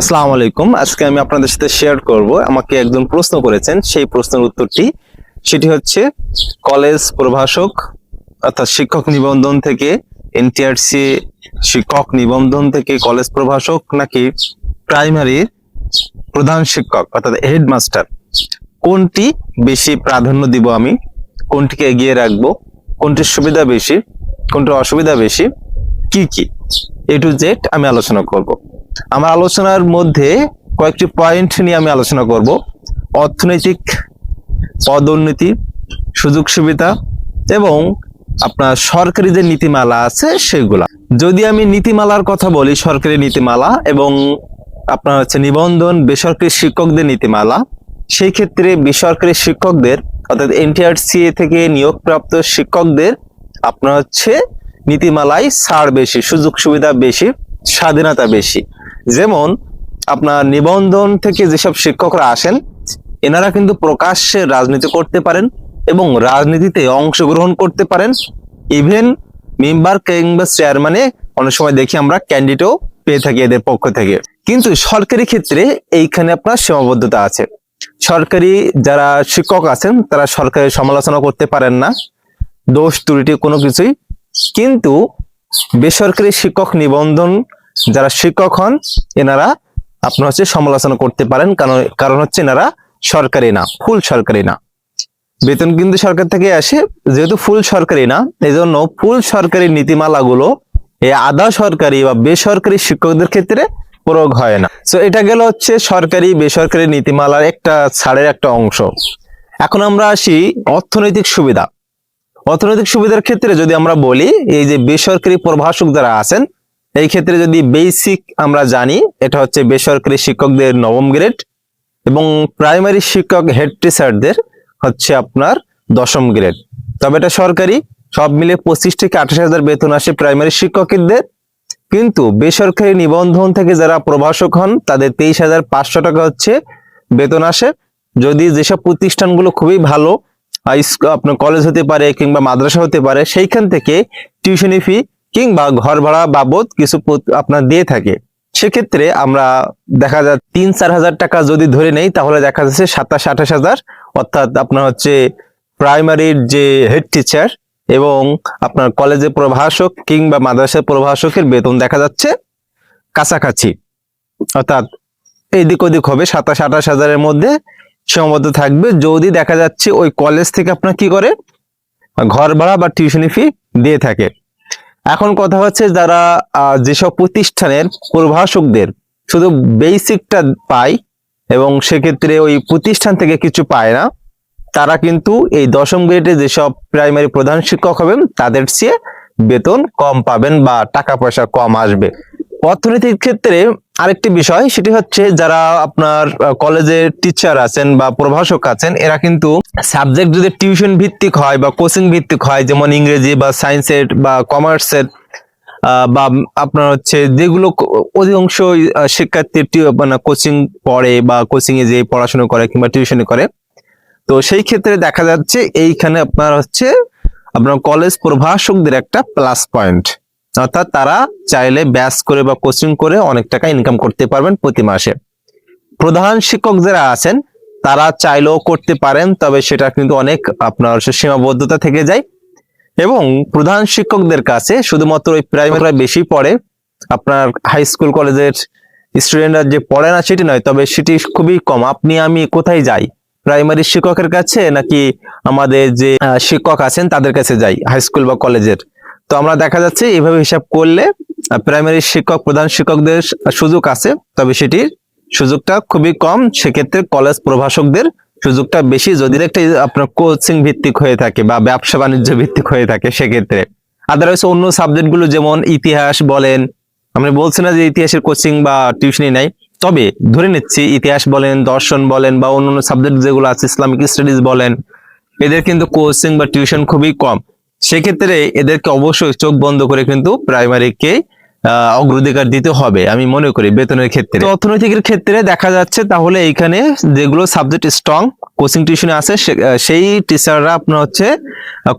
আসসালামু আলাইকুম। আজকে আমি আপনাদের সাথে শেয়ার করব। আমাকে একজন প্রশ্ন করেছেন। সেই প্রশ্নের উত্তরটি সেটি হচ্ছে, কলেজ প্রভাষক অর্থাৎ শিক্ষক নিবন্ধন থেকে এনটিআরসি শিক্ষক নিবন্ধন থেকে কলেজ প্রভাষক নাকি প্রাইমারির প্রধান শিক্ষক অর্থাৎ হেডমাস্টার কোনটি বেশি প্রাধান্য দিব আমি? কোনটিকে এগিয়ে রাখব? কোনটির সুবিধা বেশি? কোনটির অসুবিধা বেশি? কি কি? এ টু জেড আমি আলোচনা করব। আমার আলোচনার মধ্যে কয়েকটি পয়েন্ট নিয়ে আমি আলোচনা করব। অর্থনৈতিক, পদোন্নতি, সুযোগ সুবিধা এবং আপনার সরকারি যে নীতিমালা আছে সেগুলা। যদি আমি নীতিমালার কথা বলি, সরকারি নীতিমালা এবং আপনার হচ্ছে নিবন্ধন, বেসরকারি শিক্ষকদের নীতিমালা, সেই ক্ষেত্রে বেসরকারি শিক্ষকদের অর্থাৎ এনটিআরসি থেকে নিয়োগপ্রাপ্ত শিক্ষকদের আপনার হচ্ছে নীতিমালায় ছাড় বেশি, সুযোগ সুবিধা বেশি, স্বাধীনতা বেশি। যেমন আপনার নিবন্ধন থেকে যেসব শিক্ষকরা আসেন, এনারা কিন্তু প্রকাশ্যে রাজনীতি করতে পারেন এবং রাজনীতিতে অংশগ্রহণ করতে পারেন। ইভেন মেম্বার কিংবা চেয়ারম্যানে অনেক সময় দেখি আমরা ক্যান্ডিডেটও পেয়ে থাকি এদের পক্ষ থেকে। কিন্তু সরকারি ক্ষেত্রে এইখানে আপনার সীমাবদ্ধতা আছে। সরকারি যারা শিক্ষক আছেন, তারা সরকারি সমালোচনা করতে পারেন না, দোষ, ত্রুটি কোনো কিছুই। কিন্তু বেসরকারি শিক্ষক নিবন্ধন যারা শিক্ষক হন, এনারা আপনার হচ্ছে সমালোচনা করতে পারেন, কারণ কারণ হচ্ছে এনারা সরকারি না, ফুল সরকারি না। বেতন কিন্তু সরকার থেকে আসে, যেহেতু ফুল সরকারি না এই জন্য ফুল সরকারি নীতিমালাগুলো এই আধা সরকারি বা বেসরকারি শিক্ষকদের ক্ষেত্রে প্রয়োগ হয় না। তো এটা গেল হচ্ছে সরকারি, বেসরকারি নীতিমালার একটা ছাড়ের একটা অংশ। এখন আমরা আসি অর্থনৈতিক সুবিধা। অর্থনৈতিক সুবিধার ক্ষেত্রে যদি আমরা বলি, এই যে বেসরকারি প্রভাষক যারা আছেন এই ক্ষেত্রে যদি বেসিক আমরা জানি, এটা হচ্ছে বেসরকারি শিক্ষকদের নবম গ্রেড এবং প্রাইমারি শিক্ষক হেড টিচারদের হচ্ছে আপনার দশম গ্রেড তবে এটা সরকারি, সব মিলে পঁচিশ থেকে আঠাশ হাজার বেতন আসে প্রাইমারি শিক্ষকদের। কিন্তু বেসরকারি নিবন্ধন থেকে যারা প্রভাষক হন, তাদের তেইশ হাজার পাঁচশো টাকা হচ্ছে বেতন আসে। যদি যেসব প্রতিষ্ঠানগুলো খুবই ভালো আপনার কলেজ হতে পারে কিংবা মাদ্রাসা হতে পারে, সেইখান থেকে টিউশনি ফি কিংবা ঘর ভাড়া বাবদ কিছু আপনার দিয়ে থাকে। সেক্ষেত্রে আমরা দেখা যায় তিন চার হাজার টাকা যদি ধরে নেই, তাহলে দেখা যাচ্ছে সাতাশ, আঠাশ হাজার, অর্থাৎ আপনার হচ্ছে প্রাইমারির যে হেড টিচার এবং আপনার কলেজের প্রভাষক কিংবা মাদ্রাসার প্রভাষকের বেতন দেখা যাচ্ছে কাছাকাছি। অর্থাৎ এদিক ওদিক হবে, সাতাশ, আঠাশ হাজারের মধ্যে সীমাবদ্ধ থাকবে। যদি দেখা যাচ্ছে ওই কলেজ থেকে আপনার কি করে? ঘর ভাড়া বা টিউশনি ফি দিয়ে থাকে। এখন কথা হচ্ছে যারা যেসব প্রতিষ্ঠানের প্রভাষকদের শুধু বেসিকটা পায় এবং সেক্ষেত্রে ওই প্রতিষ্ঠান থেকে কিছু পায় না, তারা কিন্তু এই দশম গ্রেডে যেসব প্রাইমারি প্রধান শিক্ষক হবেন, তাদের চেয়ে বেতন কম পাবেন বা টাকা পয়সা কম আসবে। অর্থনীতির ক্ষেত্রে আরেকটি বিষয়, সেটি হচ্ছে যারা আপনার কলেজের টিচার আছেন বা প্রভাষক আছেন, এরা কিন্তু সাবজেক্ট যদি টিউশন ভিত্তিক হয় বা কোচিং ভিত্তিক হয়, যেমন ইংরেজি বা সায়েন্সের বা কমার্সের বা আপনার হচ্ছে যেগুলো অধিকাংশ শিক্ষার্থী মানে কোচিং পড়ে বা কোচিং এ যে পড়াশোনা করে কিংবা টিউশনি করে। তো সেই ক্ষেত্রে দেখা যাচ্ছে এইখানে আপনার হচ্ছে আপনার কলেজ প্রভাষকদের একটা প্লাস পয়েন্ট অর্থাৎ তারা চাইলে ব্যাস করে বা কোচিং করে অনেক টাকা ইনকাম করতে পারবেন প্রতি মাসে। প্রধান শিক্ষক যারা আছেন, তারা চাইলেও করতে পারেন, তবে সেটা কিন্তু অনেক আপনার সীমাবদ্ধতা থেকে যায়। এবং প্রধান শিক্ষকদের কাছে শুধুমাত্র ওই প্রাইমারি বেশি পড়ে। আপনার হাই স্কুল কলেজের স্টুডেন্টরা যে পড়ে না, সেটি নয়, তবে সেটি খুবই কম। আপনি, আমি কোথায় যাই? প্রাইমারি শিক্ষকের কাছে নাকি আমাদের যে শিক্ষক আছেন, তাদের কাছে যাই হাই স্কুল বা কলেজের তো আমরা দেখা যাচ্ছে এইভাবে হিসাব করলে প্রাইমারি শিক্ষক, প্রধান শিক্ষকদের সুযোগ আছে, তবে সেটির সুযোগটা খুবই কম। সেক্ষেত্রে কলেজ প্রভাষকদের সুযোগটা বেশি। যদি একটা আপনার কোচিং ভিত্তিক হয়ে থাকে বা ব্যবসা বাণিজ্য ভিত্তিক হয়ে থাকে, সেক্ষেত্রে। আদারওয়াইজ অন্য সাবজেক্টগুলো যেমন ইতিহাস বলেন আমি বলছি না যে ইতিহাসের কোচিং বা টিউশনই নাই। তবে ধরে নিচ্ছি, ইতিহাস বলেন, দর্শন বলেন বা অন্যান্য সাবজেক্ট যেগুলো আছে ইসলামিক স্টাডিজ বলেন, এদের কিন্তু কোচিং বা টিউশন খুবই কম। সেক্ষেত্রে এদেরকে অবশ্যই চোখ বন্ধ করে কিন্তু প্রাইমারিকে অগ্রাধিকার দিতে হবে, আমি মনে করি বেতনের ক্ষেত্রে। অর্থনৈতিকের ক্ষেত্রে দেখা যাচ্ছে তাহলে এইখানে যেগুলো সাবজেক্ট স্ট্রং কোচিং টিউশনে আছে সেই টিচাররা আপনার হচ্ছে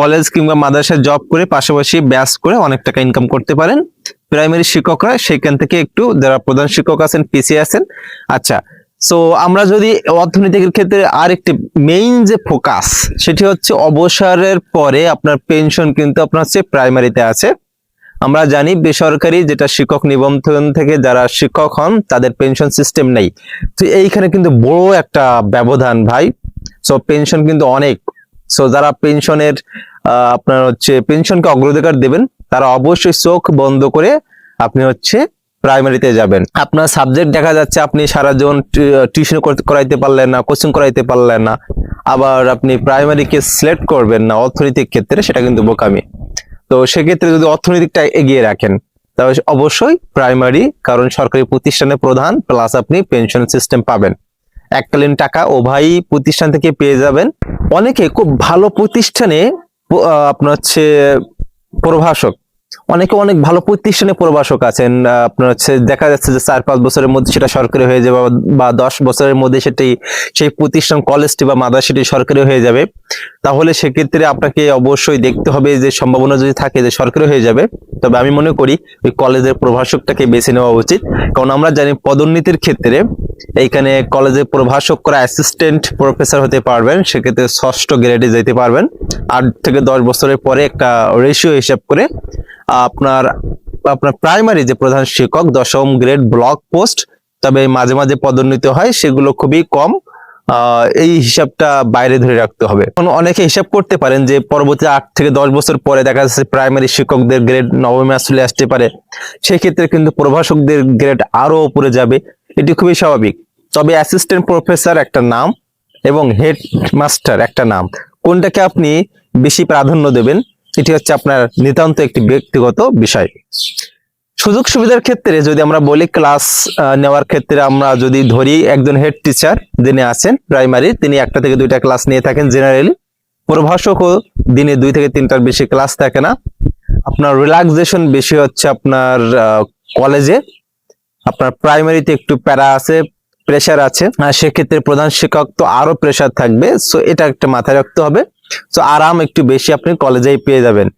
কলেজ কিংবা মাদ্রাসায় জব করে পাশাপাশি ব্যাস করে অনেক টাকা ইনকাম করতে পারেন। প্রাইমারি শিক্ষকরা সেখান থেকে একটু, যারা প্রধান শিক্ষক আছেন, পিছিয়ে আছেন। আচ্ছা সো আমরা যদি অর্থনীতির ক্ষেত্রে আরেকটি মেইন যে ফোকাস সেটি হচ্ছে অবসরের পরে আপনার পেনশন কিন্তু আপনার হচ্ছে প্রাইমারিতে আছে। আমরা জানি বেসরকারি যেটা শিক্ষক নিবন্ধন থেকে যারা শিক্ষক হন, তাদের পেনশন সিস্টেম নেই। তো এইখানে কিন্তু বড় একটা ব্যবধান ভাই। সো পেনশন কিন্তু অনেক। সো যারা পেনশনের আপনার হচ্ছে পেনশনকে অগ্রাধিকার দেবেন, তারা অবশ্যই চোখ বন্ধ করে আপনি হচ্ছে প্রাইমারিতে যাবেন। আপনার সাবজেক্ট দেখা যাচ্ছে আপনি সারা জীবন টিউশন করাইতে পারলেন না কোচিং করাইতে পারলেন না, আবার আপনি প্রাইমারিকে সিলেক্ট করবেন না অর্থনৈতিক ক্ষেত্রে, সেটা কিন্তু বোকামি। তো সেক্ষেত্রে যদি অর্থনৈতিকটা এগিয়ে রাখেন, তাহলে অবশ্যই প্রাইমারি কারণ সরকারি প্রতিষ্ঠানের প্রধান প্লাস আপনি পেনশন সিস্টেম পাবেন। এককালীন টাকা উভয় প্রতিষ্ঠান থেকে পেয়ে যাবেন। অনেকে খুব ভালো প্রতিষ্ঠানে আপনার হচ্ছে প্রভাষক অনেকে অনেক ভালো প্রতিষ্ঠানে প্রভাষক আছেন আপনার হচ্ছে দেখা যাচ্ছে যে চার, পাঁচ বছরের মধ্যে সেটা সরকারি হয়ে যাবে বা দশ বছরের মধ্যে সেটি, সেই প্রতিষ্ঠান কলেজটি বা মাদ্রাসাটি সরকারি হয়ে যাবে। তাহলে সেক্ষেত্রে আপনাকে অবশ্যই দেখতে হবে যে সম্ভাবনা যদি থাকে যে সরকারি হয়ে যাবে। তবে আমি মনে করি ওই কলেজের প্রভাষকটাকে বেছে নেওয়া উচিত। কারণ আমরা জানি পদোন্নতির ক্ষেত্রে এইখানে কলেজে প্রভাষক করা অ্যাসিস্ট্যান্ট প্রফেসর হতে পারবেন, সেক্ষেত্রে ষষ্ঠ গ্রেডে যেতে পারবেন। আট থেকে দশ বছরের পরে একটা রেশিও হিসাব করে আপনার আপনার প্রাইমারি যে প্রধান শিক্ষক, দশম গ্রেড ব্লক পোস্ট তবে মাঝে মাঝে পদোন্নতি হয়, সেগুলো খুবই কম। এই হিসাবটা বাইরে ধরে রাখতে হবে। এখন অনেকে হিসাব করতে পারেন যে পরবর্তী আট থেকে দশ বছর পরে দেখা যাচ্ছে প্রাইমারি শিক্ষকদের গ্রেড নবমে চলে আসতে পারে। সেক্ষেত্রে কিন্তু প্রভাষকদের গ্রেড আরও উপরে যাবে। এটি খুবই স্বাভাবিক। তবে অ্যাসিস্ট্যান্ট প্রফেসর একটা নাম এবং হেড মাস্টার একটা নাম, কোনটাকে আপনি বেশি প্রাধান্য দেবেন? এটি হচ্ছে আপনার নিতান্ত একটি ব্যক্তিগত বিষয়। সুযোগ সুবিধার ক্ষেত্রে যদি আমরা বলি ক্লাস নেওয়ার ক্ষেত্রে আমরা যদি ধরি একজন হেড টিচার যিনি আছেন প্রাইমারি তিনি একটা থেকে দুইটা ক্লাস নিয়ে থাকেন জেনারেলি প্রভাষকও দিনে দুই থেকে তিনটার বেশি ক্লাস থাকে না। আপনার রিল্যাক্সেশন বেশি হচ্ছে আপনার কলেজে আপনার প্রাইমারিতে একটু প্যারা আছে প্রেশার আছে সেক্ষেত্রে প্রধান শিক্ষক তো আরও প্রেশার থাকবে সো এটা একটা মাথায় রাখতে হবে। সো আরাম একটু বেশি আপনি কলেজেই পেয়ে যাবেন।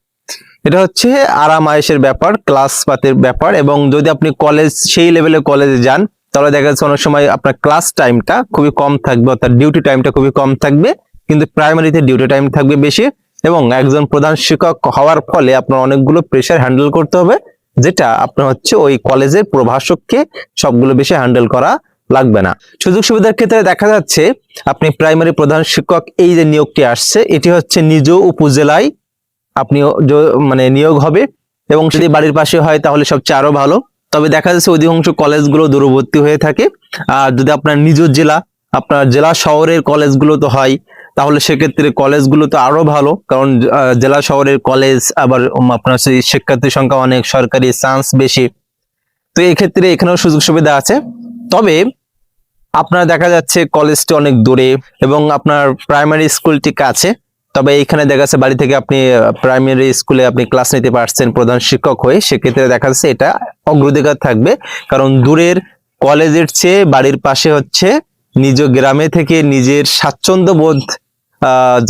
এটা হচ্ছে আরাম আয়েসের ব্যাপার ক্লাস পাতের ব্যাপার, এবং যদি আপনি কলেজ সেই লেভেলে কলেজে যান, তাহলে দেখা যাচ্ছে অনেক সময় আপনার ক্লাস টাইমটা খুবই কম থাকবে, অর্থাৎ ডিউটি টাইমটা খুবই কম থাকবে, কিন্তু প্রাইমারিতে ডিউটি টাইম থাকবে বেশি, এবং একজন প্রধান শিক্ষক হওয়ার ফলে আপনার অনেকগুলো প্রেশার হ্যান্ডেল করতে হবে। যেটা আপনার হচ্ছে ওই কলেজের প্রভাষককে সবগুলো বেশি হ্যান্ডেল করা লাগবে না। সুযোগ সুবিধার ক্ষেত্রে দেখা যাচ্ছে আপনি প্রাইমারি প্রধান শিক্ষক এই যে নিয়োগটি আসছে, এটি হচ্ছে নিজ উপজেলায় আপনি মানে নিয়োগ হবে এবং যদি বাড়ির পাশে হয় তাহলে সবচেয়ে আরও ভালো। তবে দেখা যাচ্ছে অধিকাংশ কলেজগুলো দূরবর্তী হয়ে থাকে। আর যদি আপনার নিজ জেলা, আপনার জেলা শহরের কলেজগুলো তো হয় তাহলে সেক্ষেত্রে কলেজগুলো তো আরও ভালো। কারণ জেলা শহরের কলেজ আবার আপনার সেই শিক্ষার্থীর সংখ্যা অনেক, সরকারি চান্স বেশি। তো এই ক্ষেত্রে এখানেও সুযোগ সুবিধা আছে। তবে আপনার দেখা যাচ্ছে কলেজটি অনেক দূরে এবং আপনার প্রাইমারি স্কুলটি কাছে। তবে এইখানে দেখা যাচ্ছে বাড়ি থেকে আপনি প্রাইমারি স্কুলে আপনি ক্লাস নিতে পারছেন প্রধান শিক্ষক হয়ে। সেক্ষেত্রে দেখা যাচ্ছে এটা অগ্রাধিকার থাকবে। কারণ দূরের কলেজের চেয়ে বাড়ির পাশে হচ্ছে নিজ গ্রামে থেকে নিজের স্বাচ্ছন্দ্য বোধ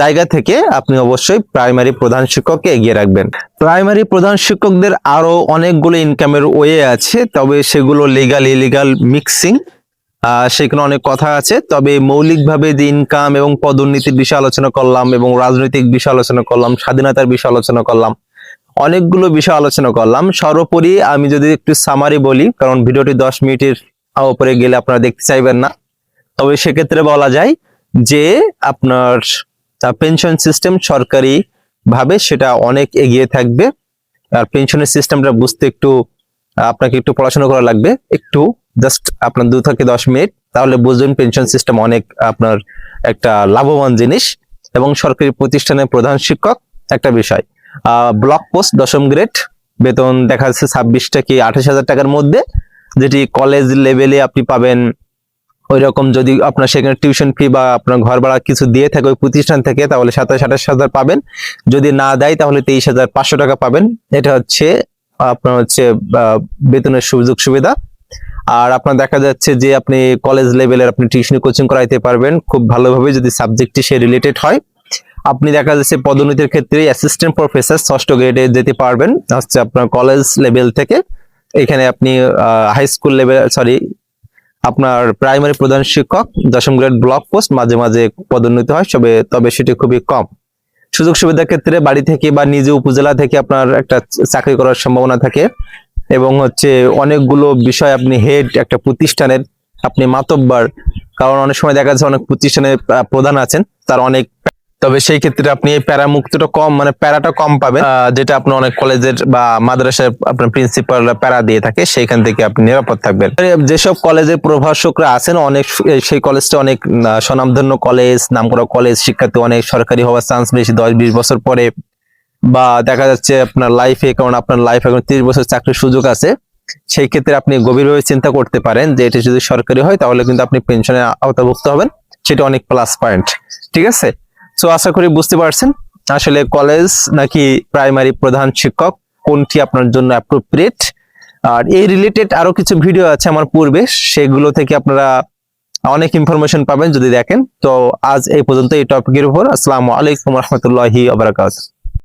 জায়গা থেকে আপনি অবশ্যই প্রাইমারি প্রধান শিক্ষককে এগিয়ে রাখবেন। প্রাইমারি প্রধান শিক্ষকদের আরও অনেকগুলো ইনকামের ওয়ে আছে, তবে সেগুলো লিগাল ইলিগাল মিক্সিং সেখানে অনেক কথা আছে। তবে মৌলিকভাবে যে ইনকাম এবং পদোন্নতির বিষয়ে আলোচনা করলাম এবং রাজনৈতিক বিষয় আলোচনা করলাম, স্বাধীনতার বিষয় আলোচনা করলাম, অনেকগুলো বিষয় আলোচনা করলাম। সর্বোপরি আমি যদি একটু সামারি বলি, কারণ ভিডিওটি দশ মিনিটের উপরে গেলে আপনারা দেখতে চাইবেন না। তবে সেক্ষেত্রে বলা যায় যে আপনার পেনশন সিস্টেম সরকারি ভাবে সেটা অনেক এগিয়ে থাকবে। আর পেনশনের সিস্টেমটা বুঝতে একটু, আপনাকে একটু পড়াশোনা করা লাগবে। একটু জাস্ট আপনার দু থেকে দশ মিনিট, তাহলে বুঝবেন পেনশন সিস্টেম অনেক আপনার একটা লাভবান জিনিস এবং সরকারি প্রতিষ্ঠানের প্রধান শিক্ষক একটা বিষয়। ব্লক পোস্ট দশম গ্রেড বেতন দেখা যাচ্ছে ছাব্বিশটা কি আঠাশ হাজার টাকার মধ্যে, যেটি কলেজ লেভেলে আপনি পাবেন ওই রকম যদি আপনার সেখানে টিউশন ফি বা আপনার ঘর ভাড়া কিছু দিয়ে থাকে, ওই প্রতিষ্ঠান থেকে, তাহলে সাতাশ, আঠাশ হাজার পাবেন। যদি না দেয়, তাহলে তেইশ হাজার পাঁচশো টাকা পাবেন। এটা হচ্ছে, আপনার হচ্ছে বেতনের সুযোগ সুবিধা। আর আপনার দেখা যাচ্ছে যে আপনি কলেজ লেভেলের আপনি টিউশন কোচিং করাইতে পারবেন। খুব ভালোভাবে যদি সাবজেক্টটি সে রিলেটেড হয়। আপনি দেখা যাচ্ছে পদোন্নতির ক্ষেত্রে অ্যাসিস্ট্যান্ট প্রফেসর ষষ্ঠ গ্রেডে যেতে পারবেন। হচ্ছে আপনার কলেজ লেভেল থেকে। এখানে আপনি হাই স্কুল লেভেল সরি আপনার প্রাইমারি প্রধান শিক্ষক, দশম গ্রেড ব্লক পোস্ট মাঝে মাঝে পদোন্নতি হয় তবে তবে সেটি খুবই কম। সুযোগ সুবিধার ক্ষেত্রে বাড়ি থেকে বা নিজে উপজেলা থেকে আপনার একটা চাকরি করার সম্ভাবনা থাকে এবং হচ্ছে অনেকগুলো বিষয় আপনি হেড একটা প্রতিষ্ঠানের আপনি মাতব্বার। কারণ অনেক সময় দেখা যাচ্ছে অনেক প্রতিষ্ঠানের প্রধান আছেন, তার অনেক তবে সেই ক্ষেত্রে আপনি এই প্যারা মুক্তটা কম মানে প্যারাটা কম পাবেন যেটা আপনার অনেক কলেজের বা মাদ্রাসার আপনার প্রিন্সিপাল প্যারা দিয়ে থাকে, সেইখান থেকে আপনি নিরাপদ থাকবেন। যেসব কলেজের প্রভাষকরা আছেন, অনেক সেই কলেজটা অনেক স্বনামধন্য কলেজ, নামকরা কলেজ, শিক্ষার্থী অনেক সরকারি হওয়ার চান্স বেশি দশ বিশ বছর পরে, বা দেখা যাচ্ছে আপনার লাইফে কারণ আপনার লাইফ এখন তিরিশ বছর চাকরির সুযোগ আছে, সেই ক্ষেত্রে আপনি গভীরভাবে চিন্তা করতে পারেন যে এটি যদি সরকারি হয়, তাহলে কিন্তু আপনি পেনশনে আওতাভুক্ত হবেন, সেটা অনেক প্লাস পয়েন্ট ঠিক আছে? সো আশা করি বুঝতে পারছেন, আসলে কলেজ নাকি প্রাইমারি প্রধান শিক্ষক, কোনটি আপনার জন্য অ্যাপ্রোপ্রিয়েট আর এই রিলেটেড আরও কিছু ভিডিও আছে আমার পূর্বে, সেগুলো থেকে আপনারা অনেক ইনফরমেশন পাবেন যদি দেখেন। তো আজ এই পর্যন্ত এই টপিকের উপর। আসসালামু আলাইকুম রহমতুল্লাহি আবরাকাত